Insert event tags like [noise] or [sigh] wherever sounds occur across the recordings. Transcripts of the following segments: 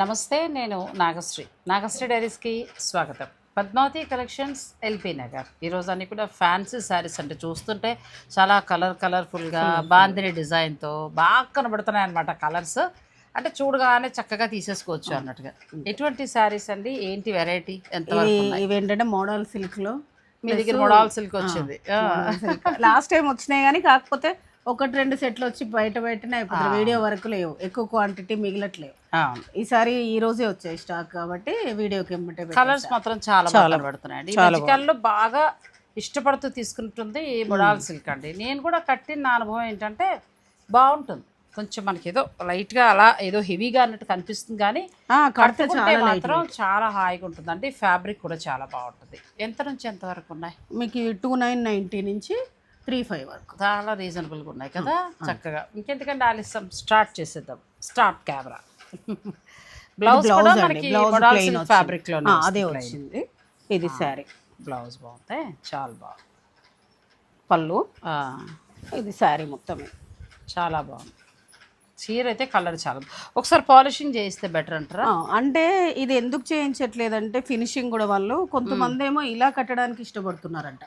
నమస్తే నేను నాగశ్రీ. నాగశ్రీ డైరీస్కి స్వాగతం. Padmavathi collections LP Nagar. ఈరోజు అన్ని కూడా ఫ్యాన్సీ శారీస్ అంటే చూస్తుంటే చాలా కలర్ కలర్ఫుల్గా బాందిని డిజైన్తో బాగా కనబడుతున్నాయి అనమాట కలర్స్. అంటే చూడగానే చక్కగా తీసేసుకోవచ్చు అన్నట్టుగా. ఎటువంటి శారీస్ అండి? ఏంటి వెరైటీ ఎంత ఇవి ఇవి ఏంటంటే మోడల్ సిల్క్లో మీ దగ్గర మోడల్ సిల్క్ వచ్చింది. లాస్ట్ టైం వచ్చినాయి కానీ కాకపోతే ఒకటి రెండు సెట్లు వచ్చి బయట బయటనే అయిపోతారు వీడియో వరకు లేవు. ఎక్కువ క్వాంటిటీ మిగలట్లేవు. ఈసారి ఈ రోజే వచ్చాయి స్టాక్ కాబట్టి వీడియోకి ఎమ్మటే కలర్స్ మాత్రం చాలా ఈ మధ్యకాలంలో బాగా ఇష్టపడుతూ తీసుకుంటుంది ఈ మొడాల్ సిల్క్ అండి. నేను కూడా కట్టిన నా అనుభవం ఏంటంటే బాగుంటుంది. కొంచెం మనకి ఏదో లైట్గా అలా ఏదో హెవీగా అన్నట్టు కనిపిస్తుంది కానీ కడితే చాలా మాత్రం చాలా హాయిగా ఉంటుంది అంటే ఫ్యాబ్రిక్ కూడా చాలా బాగుంటుంది. ఎంత నుంచి ఎంత వరకు ఉన్నాయి? మీకు టూ నైన్ నైంటీ నుంచి త్రీ ఫైవ్ వరకు. చాలా రీజనబుల్గా ఉన్నాయి కదా? చక్కగా. ఇంకెందుకంటే ఆలస్యం? స్టార్ట్ చేసేద్దాం. Start camera. [laughs] బ్లౌజ్ బ్లౌజ్ కూడా మనకి ఫ్యాబ్రిక్లో అదే వచ్చింది. ఇది శారీ బ్లౌజ్ బాగుంది. చాలా బాగుంది. పళ్ళు. ఇది శారీ మొత్తం చాలా బాగుంది. చీర అయితే కలర్ చాలా. ఒకసారి పాలిషింగ్ చేయిస్తే బెటర్ అంటారా? అంటే ఇది ఎందుకు చేయించట్లేదంటే ఫినిషింగ్ కూడా వాళ్ళు కొంతమంది ఏమో ఇలా కట్టడానికి ఇష్టపడుతున్నారంట.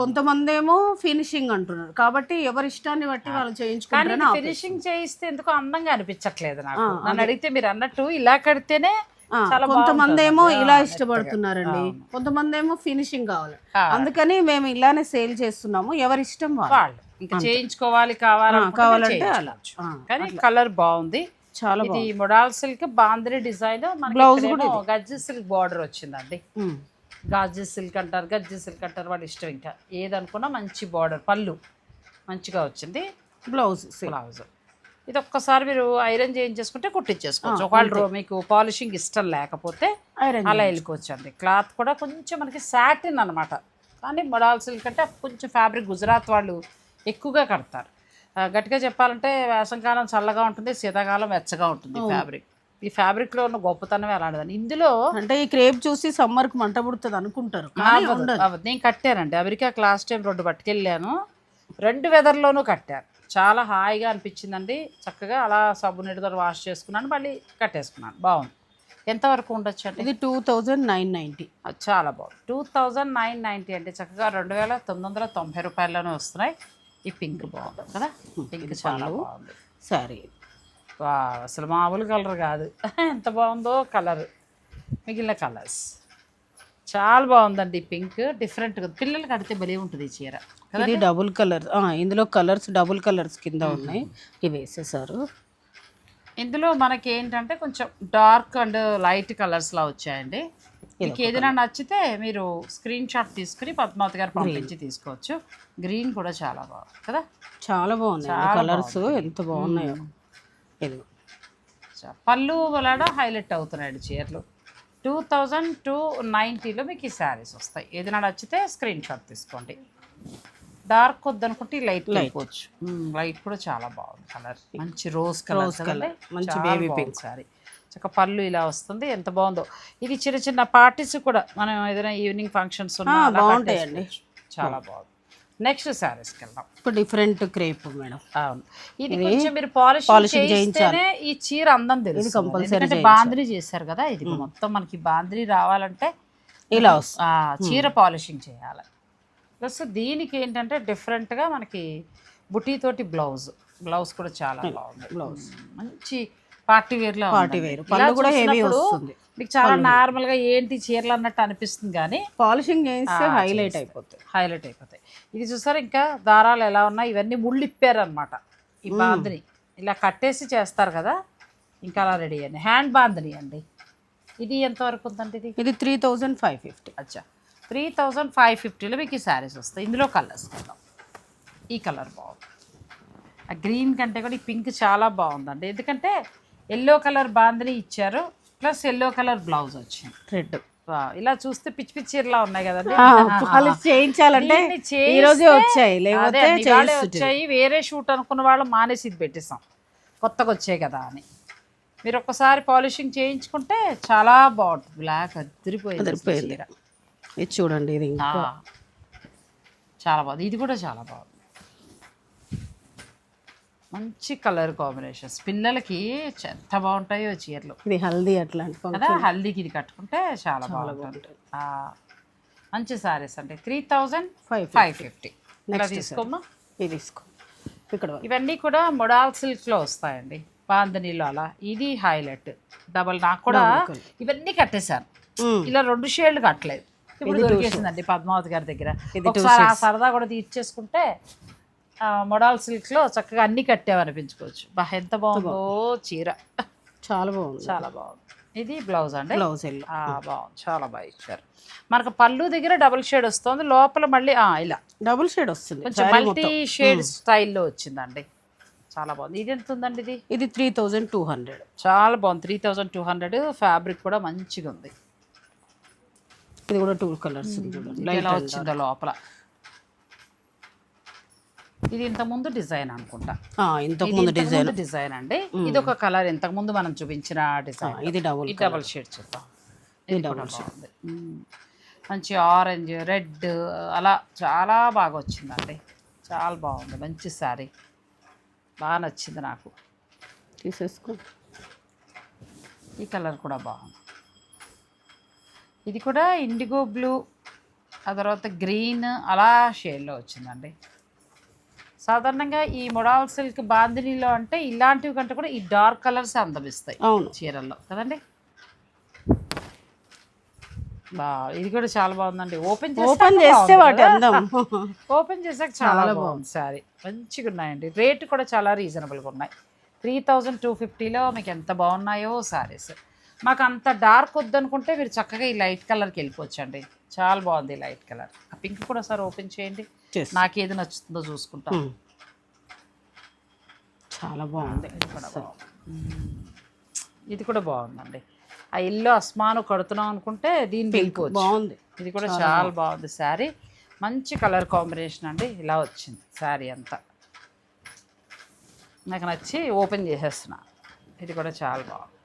కొంతమంది ఏమో ఫినిషింగ్ అంటున్నారు. కాబట్టి ఎవరి ఇష్టాన్ని బట్టి వాళ్ళు ఆపేస్తారు. ఫినిషింగ్ చేయిస్తే ఎందుకో అందంగా అనిపించట్లేదు నాకు. నన్ను అడిగితే మీరు అన్నట్టు ఇలా కడితేనే కొంతమంది. ఏమో ఇలా. ఇష్టపడుతున్నారండి. కొంతమంది ఏమో ఫినిషింగ్ కావాలి. అందుకని మేము ఇలానే సేల్ చేస్తున్నాము. ఎవరి ఇష్టం వాళ్ళు. ఇంకా చేయించుకోవాలి కావాలంటే కావాలంటే అలా. కానీ కలర్ బాగుంది. చాలా ఇది మొడాల్ సిల్క్ బాంద్రీ డిజైన్. Blouse మనకి గజ్జి సిల్క్ బార్డర్ వచ్చిందండి. గాజు సిల్క్ అంటారు గజ్జి సిల్క్ అంటారు వాళ్ళ ఇష్టం ఇంకా. ఏదనుకున్నా మంచి బార్డర్ పళ్ళు మంచిగా వచ్చింది. బ్లౌజ్. బ్లౌజ్. ఇది ఒక్కసారి మీరు ఐరన్ చేయించేసుకుంటే కుట్టించేసుకోవచ్చు. ఒకవేళ మీకు పాలిషింగ్ ఇష్టం లేకపోతే ఐరన్ అలా వెళ్ళిపోవచ్చు అండి. క్లాత్ కూడా కొంచెం మనకి సాటిన్ అనమాట కానీ మొడాల్ సిల్క్ అంటే కొంచెం ఫ్యాబ్రిక్ గుజరాత్ వాళ్ళు ఎక్కువగా కడతారు. గట్టిగా చెప్పాలంటే వేసంకాలం చల్లగా ఉంటుంది శీతాకాలం వెచ్చగా ఉంటుంది ఫ్యాబ్రిక్. ఈ ఫ్యాబ్రిక్లో ఉన్న గొప్పతనమే అలాంటిదని ఇందులో అంటే ఈ క్రేప్ చూసి సమ్మర్కు మంట పుడుతుంది అనుకుంటారు. నేను కట్టానండి. అమెరికా లాస్ట్ టైం రెండు పట్టుకెళ్ళాను. రెండు వెదర్లోనూ కట్టాను. చాలా హాయిగా అనిపించిందండి. చక్కగా అలా సబ్బు నీటితో వాష్ చేసుకున్నాను మళ్ళీ కట్టేసుకున్నాను. బాగుంది. ఎంతవరకు ఉండొచ్చు అండి ఇది టూ థౌజండ్ నైన్ నైంటీ. అది చాలా బాగుంది. టూ థౌజండ్ నైన్ నైంటీ అంటే చక్కగా రెండు వేల తొమ్మిది వందల తొంభై రూపాయల్లోనే వస్తున్నాయి. ఈ పింక్ బాగుంది కదా? పింక్ చాలా బాగుంది. సారీ. వా అసలు మామూలు కలర్ కాదు. [laughs] ఎంత బాగుందో కలర్. మిగిలిన కలర్స్. చాలా బాగుందండి పింక్. డిఫరెంట్గా పిల్లలకి కడితే భలే ఉంటుంది ఈ చీర. ఇది డబుల్ కలర్. ఇందులో కలర్స్ డబుల్ కలర్స్ కింద ఉన్నాయి. ఇవి వేసేసారు. ఇందులో మనకి ఏంటంటే కొంచెం డార్క్ అండ్ లైట్ కలర్స్లా వచ్చాయండి. మీకు ఏదైనా నచ్చితే మీరు స్క్రీన్ షాట్ తీసుకుని పద్మావతి గారు పంపించి తీసుకోవచ్చు. గ్రీన్ కూడా చాలా బాగుంది కదా? చాలా చాలా కలర్స్ ఎంత బాగున్నాయో. పళ్ళు వలన హైలైట్ అవుతున్నాయండి చీరలు. టూ థౌజండ్ టూ నైంటీలో మీకు ఈ శారీస్ వస్తాయి. ఏదైనా నచ్చితే స్క్రీన్ షాట్ తీసుకోండి. డార్క్ వద్దనుకుంటే లైట్ అయిపోవచ్చు లైట్ కూడా చాలా బాగుంది కలర్ మంచి రోజ్ కలర్. మంచి బాబీ పింక్ సారీ చక్క పళ్ళు ఇలా వస్తుంది. ఎంత బాగుందో. ఇది చిన్న చిన్న పార్టీస్ కూడా మనం ఏదైనా ఈవినింగ్ ఫంక్షన్స్ ఉన్నా బాగుంటాయండి. చాలా బాగుంది. నెక్స్ట్ శారీస్కి వెళ్దాం. ఇప్పుడు డిఫరెంట్ క్రేప్ మేడం. అవును. ఇది కొంచెం మీరు పాలిష్ polishing చేయిస్తేనే ఈ చీర అందం తెలుసు ఎందుకంటే బాంద్రీ చేశారు కదా ఇది. మొత్తం మనకి బాంద్రీ రావాలంటే ఇలా చీర పాలిషింగ్ చేయాలి. ప్లస్ దీనికి ఏంటంటే డిఫరెంట్గా మనకి బుటీ తోటి బ్లౌజ్. బ్లౌజ్ కూడా చాలా బాగుంది. బ్లౌజ్. మంచి పార్టీ వేర్లో Party wear. పళ్ళు కూడా heavy వస్తుంది. మీకు చాలా నార్మల్గా ఏంటి చీరలు అన్నట్టు అనిపిస్తుంది కానీ పాలిషింగ్ చేస్తే హైలైట్ అయిపోతుంది హైలైట్ అయిపోతాయి. ఇది చూసారు ఇంకా దారాలు ఎలా ఉన్నాయి? ఇవన్నీ ముళ్ళు ఇప్పారు అనమాట ఈ బాందిని. ఇలా కట్టేసి చేస్తారు కదా? ఇంకా అలా రెడీ అయ్యండి హ్యాండ్ బాందిని అండి. ఇది ఎంతవరకు ఉందండి ఇది? ఇది త్రీ థౌజండ్ ఫైవ్ ఫిఫ్టీ. అచ్చా. త్రీ థౌజండ్ ఫైవ్ ఫిఫ్టీలో మీకు ఈ శారీస్ వస్తాయి. ఇందులో కలర్స్ కదా ఈ కలర్ బాగుంది. ఆ గ్రీన్ కంటే కూడా ఈ పింక్ చాలా బాగుందండి. ఎందుకంటే ఎల్లో కలర్ బాందిని ఇచ్చారు. ప్లస్ ఎల్లో కలర్ బ్లౌజ్ వచ్చింది. రెడ్. ఇలా చూస్తే పిచ్చి పిచ్చి చీరలా ఉన్నాయి కదండి పాలిష్ చేయించాలంటే ఈ రోజే వచ్చాయి లేకపోతే వచ్చాయి వేరే షూట్ అనుకున్న వాళ్ళు మానేసి ఇది పెట్టేసాం కొత్తగా వచ్చాయి కదా అని. మీరు ఒక్కసారి పాలిషింగ్ చేయించుకుంటే చాలా బాగుంటుంది. బ్లాక్ అదిరిపోయింది. ఇది చూడండి ఇది చాలా బాగుంది. ఇది కూడా చాలా బాగుంది. మంచి కలర్ కాంబినేషన్స్. పిల్లలకి ఎంత బాగుంటాయో చీరలు. ఇది హల్దీ అట్లాంటి కదా హల్దీకి ఇది కట్టుకుంటే చాలా బాగుంటుంది. మంచి సారీస్ అండి three thousand five five fifty తీసుకోమ్మా. ఇది తీసుకో. ఇక్కడ. ఇవన్నీ కూడా మొడాల్ సిల్క్లో వస్తాయండి. బాంధనీలో అలా. ఇది హైలైట్. డబల్ నాకు కూడా ఇవన్నీ కట్టేశాను. ఇలా రెండు షేడ్లు కట్టలేదు. ఇప్పుడు దొరికేసిందండి పద్మావతి గారి దగ్గర. ఒకసారి ఆ సరదా కూడా తీర్చేసుకుంటే మొడాల్ సిల్క్లో చక్కగా అన్ని కట్టామనిపించుకోవచ్చు బా ఎంత బాగుందో చీర. చాలా బాగుంది. చాలా బాగుంది. ఇది బ్లౌజ్ అండి? బ్లౌజ్ బాగుంది. చాలా బాగా ఇచ్చారు. మనకు పళ్ళు దగ్గర డబుల్ షేడ్ వస్తుంది. లోపల మళ్ళీ ఆ, ఇలా. డబుల్ షేడ్ వస్తుంది. కొంచెం మల్టీ షేడ్ స్టైల్లో వచ్చిందండి. చాలా బాగుంది. ఇది ఎంత ఉందండి ఇది? ఇది త్రీ థౌజండ్ టూ హండ్రెడ్. చాలా బాగుంది. Three thousand two hundred. Fabric కూడా మంచిగా ఉంది ఇది కూడా టూ కలర్స్ ఎలా వచ్చిందో లోపల. ఇది ఇంతకుముందు డిజైన్ అనుకుంటా. ఇంతకు ముందు డిజైన్. డిజైన్ అండి. ఇది ఒక కలర్. ఇంతకు ముందు మనం చూపించిన డిజైన్ ఇది డబుల్ డబల్ షేడ్ చూద్దాం. ఇది డబల్ షేడ్ మంచి ఆరెంజ్ రెడ్ అలా చాలా బాగా వచ్చిందండి. చాలా బాగుంది. మంచి శారీ బాగా నచ్చింది నాకు. తీసేసుకో. ఈ కలర్ కూడా బాగుంది. ఇది కూడా ఇండిగో బ్లూ ఆ తర్వాత గ్రీన్ అలా షేడ్లో వచ్చిందండి. సాధారణంగా ఈ మొడాల్ సిల్క్ బాందినీలో అంటే ఇలాంటివి కంటే కూడా ఈ డార్క్ కలర్స్ అందమిస్తాయి అవును. చీరల్లో. కదండి? బా ఇది కూడా చాలా బాగుందండి. ఓపెన్ ఓపెన్ చేస్తే వాటి అందం. [laughs] ఓపెన్ చేసాక చాలా బాగుంది సారీ. మంచిగా ఉన్నాయండి. రేట్ కూడా చాలా రీజనబుల్గా ఉన్నాయి. త్రీ థౌజండ్ టూ ఫిఫ్టీలో మీకు ఎంత బాగున్నాయో సారీస్. మాకు అంత డార్క్ వద్దనుకుంటే మీరు చక్కగా ఈ లైట్ కలర్కి వెళ్ళిపోవచ్చండి. చాలా బాగుంది లైట్ కలర్. ఆ పింక్ కూడా సార్ ఓపెన్ చేయండి. నాకు ఏది నచ్చుతుందో చూసుకుంటాం. చాలా బాగుంది. ఇది కూడా బాగుంది ఇది కూడా బాగుందండి. ఆ ఇల్లు అస్మాను కడుతున్నాం అనుకుంటే దీన్ని వెళ్ళిపోవచ్చు బాగుంది. ఇది కూడా చాలా బాగుంది శారీ. మంచి కలర్ కాంబినేషన్ అండి. ఇలా వచ్చింది శారీ అంతా. నాకు నచ్చి ఓపెన్ చేసేస్తున్నా. ఇది కూడా చాలా బాగుంది.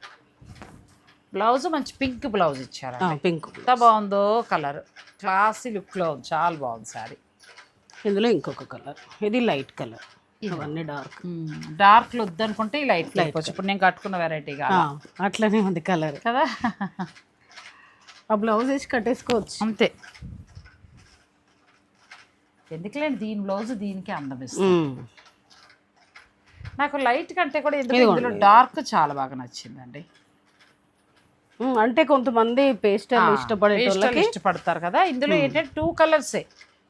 బ్లౌజ్ మంచి పింక్ బ్లౌజ్ ఇచ్చారు పింక్ ఎంత బాగుందో కలర్. క్లాసీ లుక్లో ఉంది. చాలా బాగుంది శారీ. ఇందులో ఇంకొక కలర్. ఇది లైట్ కలర్. అవన్నీ డార్క్. డార్క్లు వద్దనుకుంటే ఈ లైట్ లైట్ ఇప్పుడు నేను కట్టుకున్న వెరైటీగా అట్లనే ఉంది కలర్. కదా? ఆ బ్లౌజ్ వేసి కట్టేసుకోవచ్చు. అంతే. ఎందుకులేండి? దీని బ్లౌజ్ దీనికి అందం ఇస్తుంది. నాకు లైట్ కంటే కూడా ఎందుకు ఇందులో డార్క్ చాలా బాగా నచ్చిందండి. అంటే కొంతమంది పేస్టల్ ఇష్టపడే ఇష్టపడతారు కదా. ఇందులో ఏంటంటే టూ కలర్సే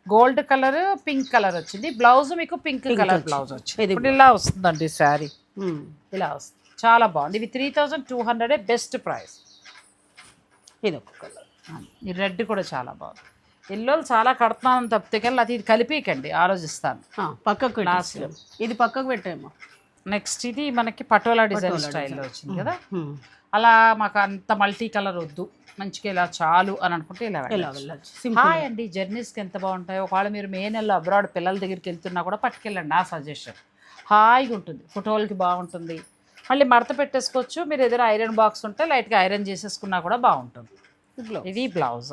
గోల్డ్ కలర్ పింక్ కలర్ వచ్చింది. బ్లౌజ్ మీకు పింక్ కలర్ బ్లౌజ్ వచ్చింది. ఇప్పుడు ఇలా వస్తుందండి శారీ. ఇలా వస్తుంది. చాలా బాగుంది. ఇవి త్రీ థౌజండ్ టూ హండ్రెడే బెస్ట్ ప్రైస్ ఇది ఒక కలర్ ఈ రెడ్ కూడా చాలా బాగుంది. ఎల్లోలు చాలా కడుతున్నాను తప్పితే అది ఇది కలిపికండి ఆలోచిస్తాను. పక్కకు ఇది పక్కకు పెట్టేమో నెక్స్ట్ ఇది మనకి పటోలా డిజైన్ స్టైల్లో వచ్చింది కదా. అలా మాకు అంత మల్టీ కలర్ వద్దు. మంచిగా ఇలా చాలు అని అనుకుంటే ఇలా ఇలా వెళ్ళొచ్చు. హాయ్ అండి. జర్నీస్కి ఎంత బాగుంటాయి. ఒకవేళ మీరు మే నెలలో అబ్రాడ్ పిల్లల దగ్గరికి వెళ్తున్నా కూడా పట్టుకెళ్ళండి. నా సజెషన్ హాయిగా ఉంటుంది. ఫోటోలకి బాగుంటుంది. మళ్ళీ మడత పెట్టేసుకోవచ్చు. మీరు ఏదైనా ఐరన్ బాక్స్ ఉంటే లైట్గా ఐరన్ చేసేసుకున్నా కూడా బాగుంటుంది. ఇది బ్లౌజ్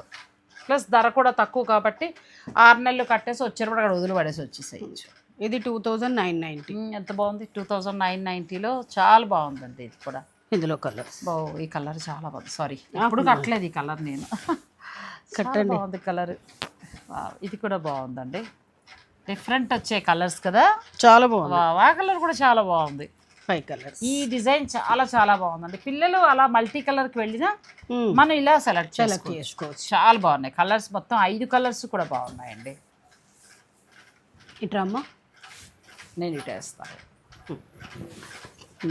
ప్లస్ ధర కూడా తక్కువ కాబట్టి ఆరు నెలలు కట్టేసి వచ్చేటప్పుడు అక్కడ వదిలి పడేసి వచ్చేసేయచ్చు. ఇది టూ థౌజండ్ నైన్ నైంటీ ఎంత బాగుంది? టూ థౌజండ్ నైన్ నైంటీలో చాలా బాగుందండి ఇది కూడా. ఇందులో కలర్స్ బో ఈ కలర్ చాలా బాగుంది. సారీ ఎప్పుడు కట్టలేదు ఈ కలర్ నేను. [laughs] కట్టండి. బాగుంది కలర్ ఇది కూడా బాగుందండి. డిఫరెంట్ వచ్చే కలర్స్ కదా? చాలా బాగుంది. ఆ కలర్ కూడా చాలా బాగుంది. ఫైవ్ కలర్స్ ఈ డిజైన్ చాలా చాలా బాగుందండి. పిల్లలు అలా మల్టీ కలర్కి వెళ్ళినా మనం ఇలా సెలెక్ట్ చేసుకోవచ్చు. చేసుకోవచ్చు. చాలా బాగున్నాయి. కలర్స్ మొత్తం ఐదు కలర్స్ కూడా బాగున్నాయండి. ఇట్రా అమ్మా. నేను ఇటు వేస్తాను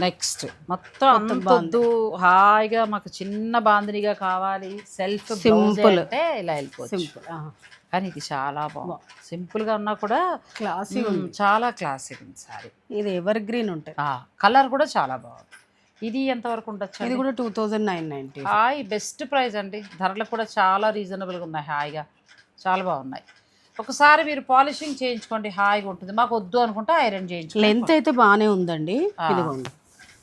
నెక్స్ట్ మొత్తం అంతొద్దు హాయిగా మాకు చిన్న బాందినిగా కావాలి. సెల్ఫ్ సింపుల్ అంటే ఇలా వెళ్ళిపోవచ్చు. సింపుల్ కానీ ఇది చాలా బాగుంది. సింపుల్గా ఉన్నా కూడా క్లాసీ చాలా క్లాసిక్ ఉంది సారీ ఇది ఎవర్ గ్రీన్ ఉంటాయి కలర్ కూడా చాలా బాగుంది. ఇది ఎంతవరకు ఉండొచ్చు ఇది కూడా టూ థౌజండ్ నైన్ నైంటీ హాయ్ బెస్ట్ ప్రైస్ అండి. ధరలు కూడా చాలా రీజనబుల్గా ఉన్నాయి హాయిగా. చాలా బాగున్నాయి. ఒకసారి మీరు పాలిషింగ్ చేయించుకోండి హాయిగా ఉంటుంది. మాకు వద్దు అనుకుంటే ఐరన్ చేయించుకోండి. లెంత్ అయితే బాగానే ఉందండి. ఇదిగోండి.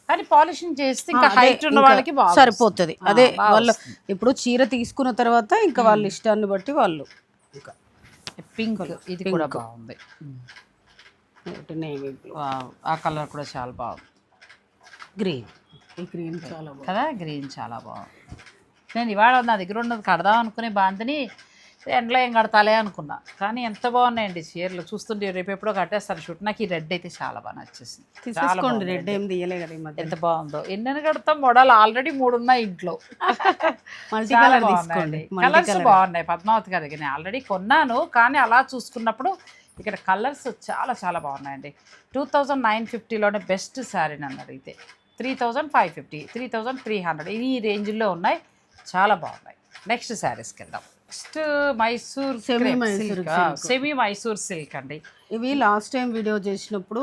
కానీ పాలిషింగ్ చేస్తే ఇంకా హైట్ ఉన్న వాళ్ళకి బాగా సరిపోతుంది. అదే వాళ్ళు ఇప్పుడు చీర తీసుకున్న తర్వాత ఇంకా వాళ్ళ ఇష్టాన్ని బట్టి వాళ్ళు ఇంకా. పింక్ ఇది కూడా బాగుంది. ఆ కలర్ కూడా చాలా బాగుంది. గ్రీన్ ఈ గ్రీన్ చాలా బాగుంది. కదా? గ్రీన్ చాలా బాగుంది. నేను ఇవాళ నా దగ్గర ఉన్నది కడదాం అనుకునే బాంతిని ఎండలో ఏం కడతాలే అనుకున్నా. కానీ ఎంత బాగున్నాయండి చీరలు. చూస్తుంటే రేపు ఎప్పుడో కట్టేస్తాను షూట్. నాకు ఈ రెడ్ అయితే చాలా బాగా నచ్చేసింది. బాగుంది రెడ్ ఏం తీయలే కదా ఈ మధ్య ఎంత బాగుందో. ఎన్నెన్ని కడతాం? మోడల్ ఆల్రెడీ మూడు ఉన్నాయి ఇంట్లో. మల్టీ కలర్ తీసుకోండి. Colours colour. బాగున్నాయి. పద్మావతి గారి దగ్గర నేను ఆల్రెడీ కొన్నాను. కానీ అలా చూసుకున్నప్పుడు ఇక్కడ కలర్స్ చాలా చాలా బాగున్నాయండి. టూ థౌజండ్ నైన్ ఫిఫ్టీలోనే బెస్ట్ శారీ నన్ను అడిగితే. Three thousand five fifty three thousand three hundred. ఈ రేంజ్లో ఉన్నాయి. చాలా బాగున్నాయి. నెక్స్ట్ శారీస్కి వెళ్దాం. Next Mysore Semi Mysore. Semi Mysore silk అండి. ఇవి లాస్ట్ టైం వీడియో చేసినప్పుడు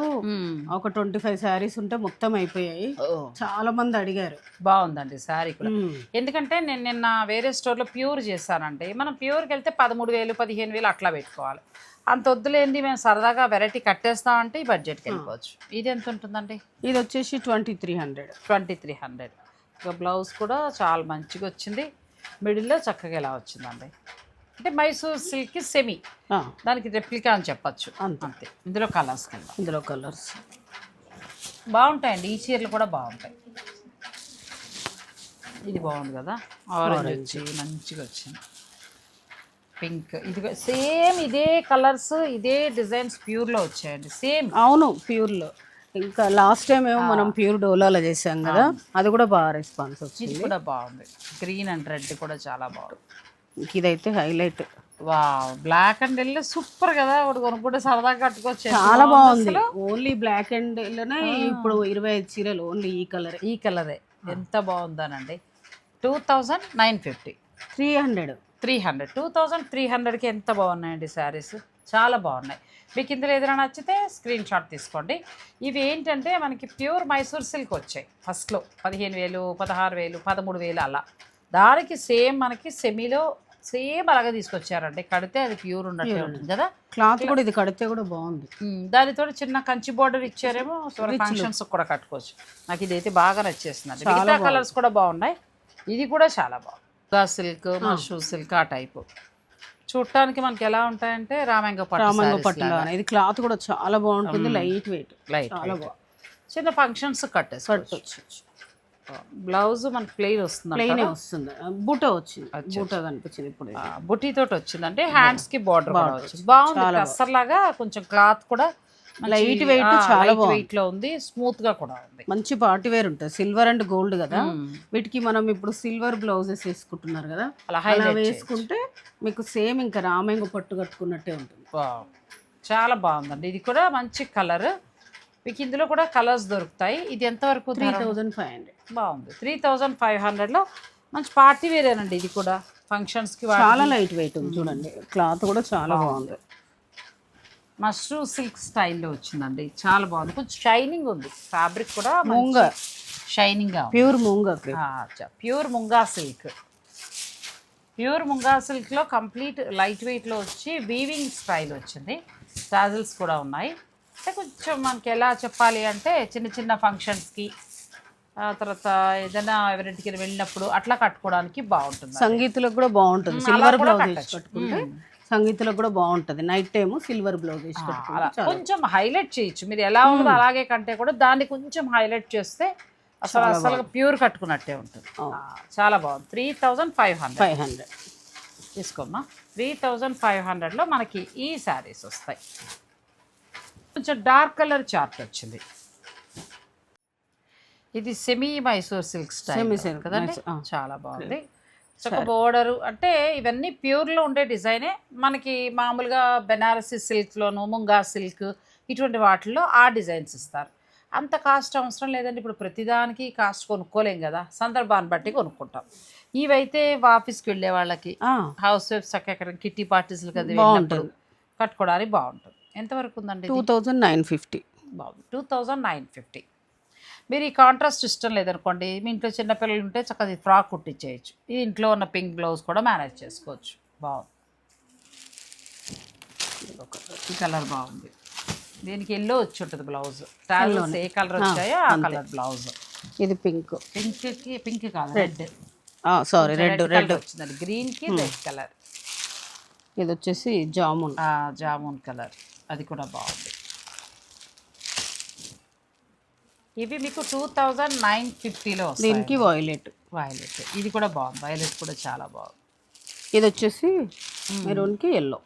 ఒక ట్వంటీ ఫైవ్ శారీస్ ఉంటే మొత్తం అయిపోయాయి. చాలా మంది అడిగారు. బాగుందండి శారీ కూడా. మ్మ్. ఎందుకంటే నేను నిన్న వేరే స్టోర్లో ప్యూర్ చేశానండి. మనం ప్యూర్కి వెళ్తే పదమూడు వేలు పదిహేను వేలు అట్లా పెట్టుకోవాలి. అంత వద్దులేంది మేము సరదాగా వెరైటీ కట్టేస్తామంటే ఈ బడ్జెట్కి వెళ్ళిపోవచ్చు. ఇది ఎంత ఉంటుందండి? ఇది వచ్చేసి twenty three hundred twenty three hundred ఇక బ్లౌజ్ కూడా చాలా మంచిగా వచ్చింది. మిడిల్లో చక్కగా ఇలా వచ్చిందండి? అంటే మైసూర్ సిల్క్ సెమీ దానికి రెప్లికా అని చెప్పచ్చు. అంతే. ఇందులో కలర్స్కి వెళ్దాం ఇందులో కలర్స్ బాగుంటాయండి. ఈ చీరలు కూడా బాగుంటాయి. ఇది బాగుంది కదా? ఆరెంజ్ వచ్చి మంచిగా వచ్చింది. పింక్ ఇది సేమ్ ఇదే కలర్స్ ఇదే డిజైన్స్ ప్యూర్లో వచ్చాయండి. సేమ్ అవును ప్యూర్లో ఇంకా లాస్ట్ టైం ఏమో మనం ప్యూర్ డోలాలో చేసాం కదా అది కూడా బాగా రెస్పాన్స్ ఇది వచ్చింది. కూడా బాగుంది. గ్రీన్ అండ్ రెడ్ కూడా చాలా బాగుంది. ఇంక ఇదైతే హైలైట్ వా బ్లాక్ అండ్ ఎల్లో సూపర్ కదా. ఒకటి కొనుక్కుంటే సరదాగా కట్టుకోవచ్చు చాలా బాగుంది ఓన్లీ బ్లాక్ అండ్లోనే ఇప్పుడు ఇరవై ఐదు చీరలు ఓన్లీ ఈ కలర్ ఈ కలరే ఎంత బాగుందనండి. Two thousand nine fifty three hundred three hundred two thousand three హండ్రెడ్కి ఎంత బాగున్నాయండి శారీస్? చాలా బాగున్నాయి. మీకు ఇందులో ఏదైనా నచ్చితే స్క్రీన్ షాట్ తీసుకోండి. ఇవి ఏంటంటే మనకి ప్యూర్ మైసూర్ సిల్క్ వచ్చాయి. ఫస్ట్లో పదిహేను వేలు పదహారు వేలు పదమూడు వేలు అలా. దానికి సేమ్ మనకి సెమీలో సేమ్ అలాగే తీసుకొచ్చారండి. కడితే అది ప్యూర్ ఉన్నట్టే ఉంటుంది కదా? క్లాత్ కూడా ఇది కడితే కూడా బాగుంది. దానితో చిన్న కంచి బార్డర్ ఇచ్చారేమో ఫంక్షన్స్ కూడా కట్టుకోవచ్చు. నాకు ఇదైతే బాగా నచ్చేసిందండి. మిగతా కలర్స్ కూడా బాగున్నాయి. ఇది కూడా చాలా బాగుంది. సిల్క్ మషూ సిల్క్ ఆ టైపు. చూడటానికి మనకి ఎలా ఉంటాయంటే రామంగ రామంగ పట్టు ఇది క్లాత్ కూడా చాలా బాగుంటుంది లైట్ వెయిట్ లైట్ చాలా బాగుంది. చిన్న ఫంక్షన్స్ కట్టేసుకోవచ్చు బ్లౌజ్ మనకి ప్లెయిన్ వస్తుంది ప్లెయిన్ వస్తుంది. బూట వచ్చింది. బూట కనిపించింది ఇప్పుడు ఇది. బుటీ తోటి వచ్చింది అంటే హ్యాండ్స్కి బార్డర్ బాగుంది. కస్సర్ లాగా కొంచెం క్లాత్ కూడా Light weight, చాలా వెయిట్లో ఉంది స్మూత్గా కూడా ఉంది. మంచి పార్టీ వేర్ ఉంటుంది. సిల్వర్ అండ్ గోల్డ్ కదా. వీటికి మనం ఇప్పుడు సిల్వర్ బ్లౌజెస్ వేసుకుంటున్నారు కదా. అలా వేసుకుంటే మీకు సేమ్ ఇంకా రామంగ పట్టు కట్టుకున్నట్టే ఉంటుంది. చాలా బాగుందండి. ఇది కూడా మంచి కలర్ మీకు ఇందులో కూడా కలర్స్ దొరుకుతాయి. ఇది ఎంతవరకు త్రీ? Thousand five hundred. బాగుంది. త్రీ థౌజండ్ ఫైవ్ హండ్రెడ్లో మంచి పార్టీ వేరేనండి ఇది కూడా. ఫంక్షన్స్కి చాలా లైట్ వెయిట్ ఉంది చూడండి. క్లాత్ కూడా చాలా బాగుంది. మష్రూ సిల్క్ స్టైల్లో వచ్చిందండి. చాలా బాగుంది. కొంచెం షైనింగ్ ఉంది. ఫ్యాబ్రిక్ కూడా మూంగ. షైనింగ్గా ఉంది. Pure moonga pure moonga silk. Pure moonga సిల్క్లో కంప్లీట్ లైట్ వెయిట్లో వచ్చి వీవింగ్ స్టైల్ వచ్చింది. టాజిల్స్ కూడా ఉన్నాయి. అంటే కొంచెం మనకి ఎలా చెప్పాలి అంటే చిన్న చిన్న ఫంక్షన్స్కి ఆ తర్వాత ఏదైనా ఎవరింటికి వెళ్ళినప్పుడు అట్లా కట్టుకోవడానికి బాగుంటుంది సంగీతులకు కూడా బాగుంటుంది. Silver blouse. కట్టుకుంటే సంగీతులకు కూడా బాగుంటుంది. నైట్ టైం సిల్వర్ బ్లౌజ్ కొంచెం హైలైట్ చేయొచ్చు. మీరు ఎలా ఉందో అలాగే కంటే కూడా దాన్ని కొంచెం హైలైట్ చేస్తే అసలు అసలు ప్యూర్ కట్టుకున్నట్టే ఉంటుంది. చాలా బాగుంది. Three thousand five hundred five hundred తీసుకోమ్మా. త్రీ థౌజండ్ ఫైవ్ హండ్రెడ్లో మనకి ఈ శారీస్ వస్తాయి. కొంచెం డార్క్ కలర్ చార్ట్ వచ్చింది. ఇది సెమీ మైసూర్ సిల్క్ స్టైల్ కదండి. చాలా బాగుంది. చక్క బోర్డరు. అంటే ఇవన్నీ ప్యూర్లో ఉండే డిజైనే. మనకి మామూలుగా బెనారసీ సిల్క్లోను ముంగా సిల్క్ ఇటువంటి వాటిల్లో ఆ డిజైన్స్ ఇస్తారు. అంత కాస్ట్ అవసరం లేదండి. ఇప్పుడు ప్రతిదానికి కాస్ట్ కొనుక్కోలేం కదా. సందర్భాన్ని బట్టి కొనుక్కుంటాం. ఇవైతే ఆఫీస్కి వెళ్ళే వాళ్ళకి హౌస్ వైఫ్స్ చక్కగా కిట్టి పార్టీస్కి అది వెళ్ళినప్పుడు కట్టుకోవడానికి బాగుంటుంది. ఎంతవరకు ఉందండి టూ థౌజండ్ నైన్ ఫిఫ్టీ. బాగుంది. Two thousand nine fifty. మీరు ఈ కాంట్రాస్ట్ ఇష్టం లేదనుకోండి మీ ఇంట్లో చిన్నపిల్లలు ఉంటే చక్కగా ఫ్రాక్ కుట్టించేయచ్చు ఈ ఇంట్లో ఉన్న పింక్ బ్లౌజ్ కూడా మేనేజ్ చేసుకోవచ్చు. బాగుంది. ఈ కలర్ బాగుంది. దీనికి ఎల్లో వచ్చి ఉంటుంది బ్లౌజ్ టాల్స్ ఏ కలర్ వచ్చాయో ఆ కలర్ బ్లౌజ్ ఇది పింక్ పింక్కి పింక్ కాదు రెడ్ సారీ రెడ్ రెడ్ వచ్చిందండి. గ్రీన్కి రెడ్ కలర్ ఇది వచ్చేసి జామున్. జామున్ కలర్ అది కూడా బాగుంది. ఇవి మీకు టూ థౌజండ్ నైన్ ఫిఫ్టీలో దీనికి వాయిలెట్ వైలెట్ ఇది కూడా బాగుంది. వైలెట్ కూడా చాలా బాగుంది. ఇది వచ్చేసి మెరూన్కి ఎల్లో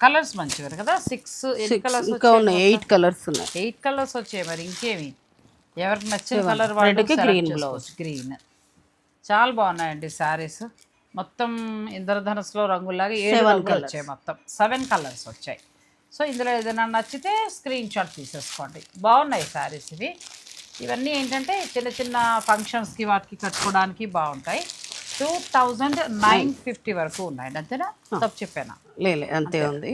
కలర్స్ మంచిగా కదా? సిక్స్ ఎన్ని కలర్స్ ఇంకా ఉన్నాయి. ఎయిట్ కలర్స్ ఉన్నాయి. ఎయిట్ కలర్స్ వచ్చాయి మరి ఇంకేమి? ఎవరికి నచ్చిన. కలర్ Red కి green బ్లౌజ్ గ్రీన్ చాలా బాగున్నాయండి శారీస్ మొత్తం ఇంద్రధనుసులో రంగుల్లాగా ఏడు రంగులు. వచ్చాయి మొత్తం. సెవెన్ కలర్స్ వచ్చాయి. సో ఇందులో ఏదైనా నచ్చితే స్క్రీన్ షాట్ తీసేసుకోండి. బాగున్నాయి శారీస్ ఇవి. ఇవన్నీ ఏంటంటే చిన్న చిన్న ఫంక్షన్స్కి వాటికి కట్టుకోవడానికి బాగుంటాయి. టూ థౌజండ్ నైన్ ఫిఫ్టీ వరకు ఉన్నాయండి అంతేనా? తప్పు చెప్పానా? లేలే అంతే ఉంది.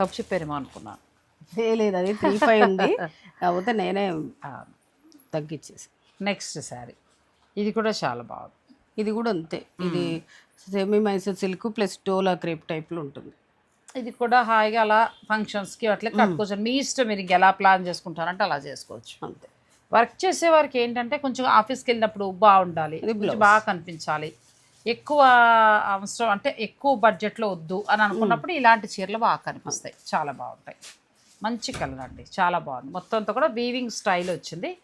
తప్పు చెప్పారేమో అనుకున్నాను లేదు అది త్రీ ఫైవ్ ఉంది. కాకపోతే నేనే తగ్గించేసి. నెక్స్ట్ శారీ ఇది కూడా చాలా బాగుంది. ఇది కూడా అంతే. ఇది semi Mysore silk plus dola crepe టైప్లో ఉంటుంది. ఇది కూడా హాయిగా అలా ఫంక్షన్స్కి అట్లా కట్టుకోవచ్చు. మీ ఇష్టం మీరు ఇంక ఎలా ప్లాన్ చేసుకుంటారంటే అలా చేసుకోవచ్చు. అంతే. వర్క్ చేసే వారికి ఏంటంటే కొంచెం ఆఫీస్కి వెళ్ళినప్పుడు బాగుండాలి. బాగా కనిపించాలి. ఎక్కువ అవసరం అంటే ఎక్కువ బడ్జెట్లో వద్దు అని అనుకున్నప్పుడు ఇలాంటి చీరలు బాగా కనిపిస్తాయి. చాలా బాగుంటాయి. మంచి కలర్ అండి. చాలా బాగుంది. మొత్తం అంతా కూడా వీవింగ్ స్టైల్ వచ్చింది.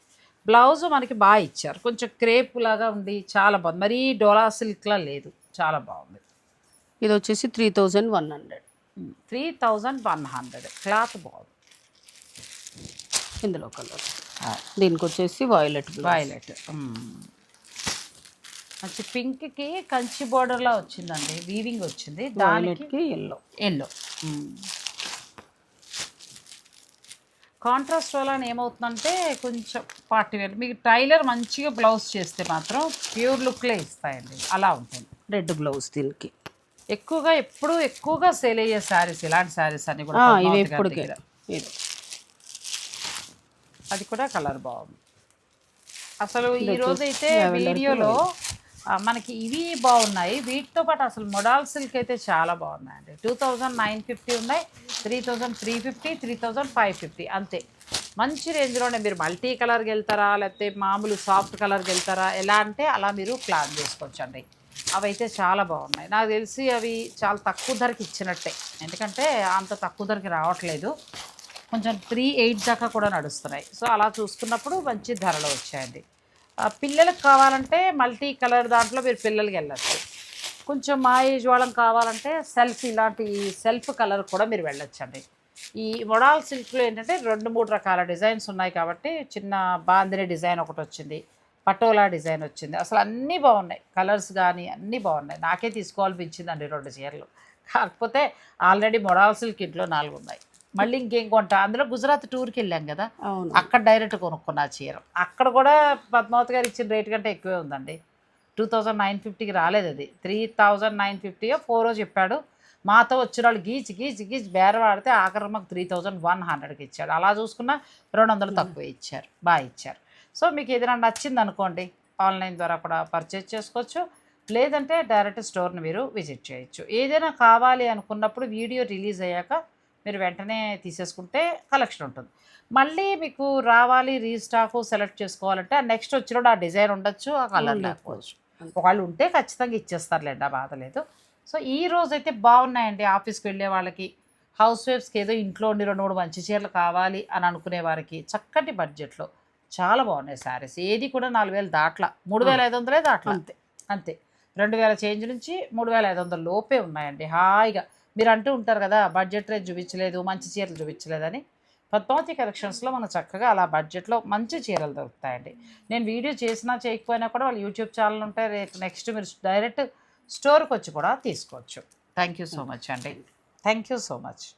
బ్లౌజ్ మనకి బాగా ఇచ్చారు. కొంచెం క్రేప్ లాగా ఉండి చాలా బాగుంది. మరీ డోలా సిల్క్లా లేదు. చాలా బాగుంది. ఇది వచ్చేసి three thousand one hundred three thousand one hundred. Cloth బాగుంది. ఇందులో కలర్. దీనికి వచ్చేసి వాయిలెట్ వైలెట్ మంచి పింక్కి కంచి బోర్డర్లా వచ్చిందండి. వీవింగ్ వచ్చింది. దానికి ఎల్లో ఎల్లో కాంట్రాస్ట్ వల్ల ఏమవుతుందంటే కొంచెం పార్టీ వేర్. మీకు టైలర్ మంచిగా బ్లౌజ్ చేస్తే మాత్రం ప్యూర్ లుక్లే ఇస్తాయండి. అలా ఉంటుంది. రెడ్ బ్లౌజ్ దీనికి. ఎక్కువగా ఎప్పుడు ఎక్కువగా సేల్ అయ్యే శారీస్ ఇలాంటి శారీస్ అన్ని కూడా ఇవి అది కూడా కలర్ బాగుంది. అసలు ఈ రోజు అయితే వీడియోలో మనకి ఇవి బాగున్నాయి. వీటితో పాటు అసలు మొడాల్ సిల్క్ అయితే చాలా బాగున్నాయండి. టూ థౌజండ్ నైన్ ఫిఫ్టీ ఉన్నాయి three thousand three fifty three thousand five fifty అంతే. మంచి రేంజ్లోనే మీరు మల్టీ కలర్కి వెళ్తారా లేకపోతే మామూలు సాఫ్ట్ కలర్కి వెళ్తారా ఎలా అంటే అలా మీరు ప్లాన్ చేసుకోవచ్చు అవైతే చాలా బాగున్నాయి. నాకు తెలిసి అవి చాలా తక్కువ ధరకి ఇచ్చినట్టే. ఎందుకంటే అంత తక్కువ ధరకి రావట్లేదు. కొంచెం త్రీ ఎయిట్ దాకా కూడా నడుస్తున్నాయి. సో అలా చూసుకున్నప్పుడు మంచి ధరలో వచ్చాయండి. పిల్లలకు కావాలంటే మల్టీ కలర్ దాంట్లో మీరు పిల్లలకి వెళ్ళచ్చు. కొంచెం మా ఏజ్ వాళ్ళకి కావాలంటే సెల్ఫ్ ఇలాంటి సెల్ఫ్ కలర్ కూడా మీరు వెళ్ళొచ్చండి. ఈ మొడాల్ సిల్క్లో ఏంటంటే రెండు మూడు రకాల డిజైన్స్ ఉన్నాయి కాబట్టి చిన్న బాందిని డిజైన్ ఒకటి వచ్చింది. పటోలా డిజైన్ వచ్చింది. అసలు అన్నీ బాగున్నాయి. కలర్స్ కానీ అన్నీ బాగున్నాయి. నాకే తీసుకోవాలనిపించిందండి రెండు చీరలు. కాకపోతే ఆల్రెడీ మొడాల్ సిల్క్ ఇంట్లో నాలుగు ఉన్నాయి మళ్ళీ ఇంకేం కొంటా? అందులో గుజరాత్ టూర్కి వెళ్ళాం కదా. అక్కడ డైరెక్ట్ కొనుక్కున్న చీర. అక్కడ కూడా పద్మావతి గారు ఇచ్చిన రేట్ కంటే ఎక్కువే ఉందండి. టూ థౌజండ్ నైన్ ఫిఫ్టీకి రాలేదు అది. త్రీ థౌజండ్ నైన్ ఫిఫ్టీయో ఫోరో చెప్పాడు. మాతో వచ్చిన వాళ్ళు గీచి గీచి గీచి బేరవాడితే ఆఖరి మాకు త్రీ థౌజండ్ వన్ హండ్రెడ్కి ఇచ్చాడు. అలా చూసుకున్నా రెండు వందలు తక్కువ ఇచ్చారు. బాగా ఇచ్చారు. సో మీకు ఏదైనా నచ్చింది అనుకోండి ఆన్లైన్ ద్వారా కూడా పర్చేజ్ చేసుకోవచ్చు. లేదంటే డైరెక్ట్ స్టోర్ని మీరు విజిట్ చేయొచ్చు. ఏదైనా కావాలి అనుకున్నప్పుడు వీడియో రిలీజ్ అయ్యాక మీరు వెంటనే తీసేసుకుంటే కలెక్షన్ ఉంటుంది. మళ్ళీ మీకు రావాలి రీస్టాక్ సెలెక్ట్ చేసుకోవాలంటే ఆ నెక్స్ట్ వచ్చినప్పుడు ఆ డిజైన్ ఉండొచ్చు ఆ కలర్ లేకపోవచ్చు. ఒకళ్ళు ఉంటే ఖచ్చితంగా ఇచ్చేస్తారులేండి ఆ బాధ లేదు. సో ఈ రోజు అయితే బాగున్నాయండి. ఆఫీస్కి వెళ్ళే వాళ్ళకి హౌస్ వైఫ్స్కి ఏదో ఇంట్లో ఉండి రెండు మూడు మంచి చీరలు కావాలి అని అనుకునే వారికి చక్కటి బడ్జెట్లో చాలా బాగున్నాయి శారీస్. ఏది కూడా నాలుగు వేలు దాట్ల. మూడు వేల ఐదు వందలే దాట్ల. అంతే. అంతే. రెండు వేల చేంజ్ నుంచి మూడు వేల ఐదు వందల లోపే ఉన్నాయండి. హాయిగా. మీరు అంటూ ఉంటారు కదా బడ్జెట్ రేట్ చూపించలేదు మంచి చీరలు చూపించలేదని. పద్మావతి కలెక్షన్స్లో మనం చక్కగా అలా బడ్జెట్లో మంచి చీరలు దొరుకుతాయండి. నేను వీడియో చేసినా చేయకపోయినా కూడా వాళ్ళు యూట్యూబ్ ఛానల్ ఉంటాయి రేపు నెక్స్ట్ మీరు డైరెక్ట్ స్టోర్కి వచ్చి కూడా తీసుకోవచ్చు. థ్యాంక్ యూ సో మచ్ అండి. Thank you so much.